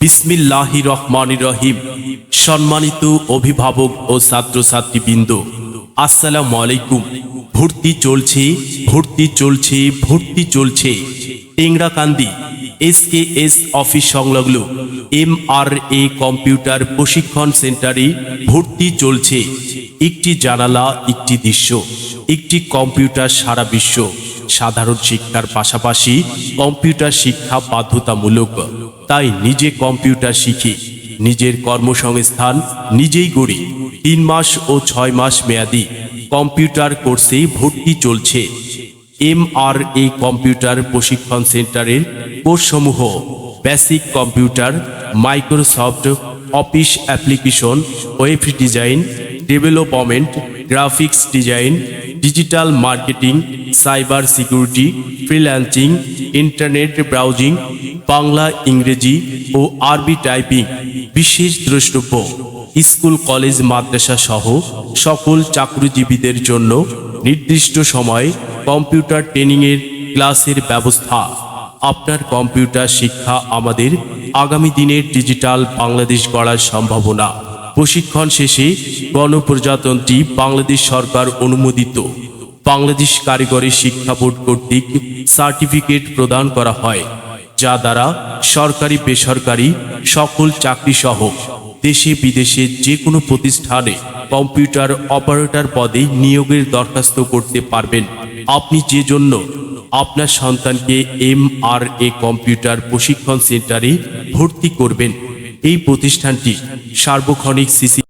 বিসমিল্লাহি রহমান রহিম সম্মানিত অভিভাবক ও ছাত্রছাত্রীবৃন্দ আসসালামু আলাইকুম ভর্তি চলছে ভর্তি চলছে ভর্তি চলছে। Tengrakandi S K S office সংলগ্ন এম আর এ কম্পিউটার প্রশিক্ষণ সেন্টারে ভর্তি চলছে। একটি জানালা, একটি দৃশ্য, একটি কম্পিউটার সারা বিশ্ব। সাধারণ শিক্ষার পাশাপাশি কম্পিউটার শিক্ষা বাধ্যতামূলক। তাই নিজে কম্পিউটার শিখি। নিজের কর্মসংস্থান নিজেই গড়ি। তিন মাস ও ছয় মাস মেয়াদি কম্পিউটার কোর্সে ভর্তি চলছে। এম আর এ কম্পিউটার প্রশিক্ষণ সেন্টারের কোর্সসমূহ basic computer, Microsoft, office application, web design, development graphics design digital marketing cyber security freelancing internet browsing Bangla, ইংরেজি ও আরবি টাইপিং বিশেষ দ্রষ্টব্য। স্কুল, কলেজ, মাদ্রাসা সহ সকল চাকরিজীবীদের জন্য নির্দিষ্ট সময়ে কম্পিউটার ট্রেনিংয়ের ক্লাসের ব্যবস্থা। আপনার কম্পিউটার শিক্ষা আমাদের আগামী দিনের ডিজিটাল বাংলাদেশ গড়ার সম্ভাবনা। প্রশিক্ষণ শেষে গণপ্রজাতন্ত্রী বাংলাদেশ সরকার অনুমোদিত। বাংলাদেশ কারিগরি শিক্ষা বোর্ড কর্তৃক সার্টিফিকেট প্রদান করা হয়, যা দ্বারা সরকারি, বেসরকারি সকল চাকরি সহ দেশে বিদেশে যে কোনো প্রতিষ্ঠানে কম্পিউটার অপারেটর পদে নিয়োগের দরখাস্ত করতে পারবেন। আপনি যে জন্য আপনার সন্তানকে এম আর এ কম্পিউটার প্রশিক্ষণ সেন্টারে ভর্তি করবেন এই প্রতিষ্ঠানটি সার্বক্ষণিক সিসি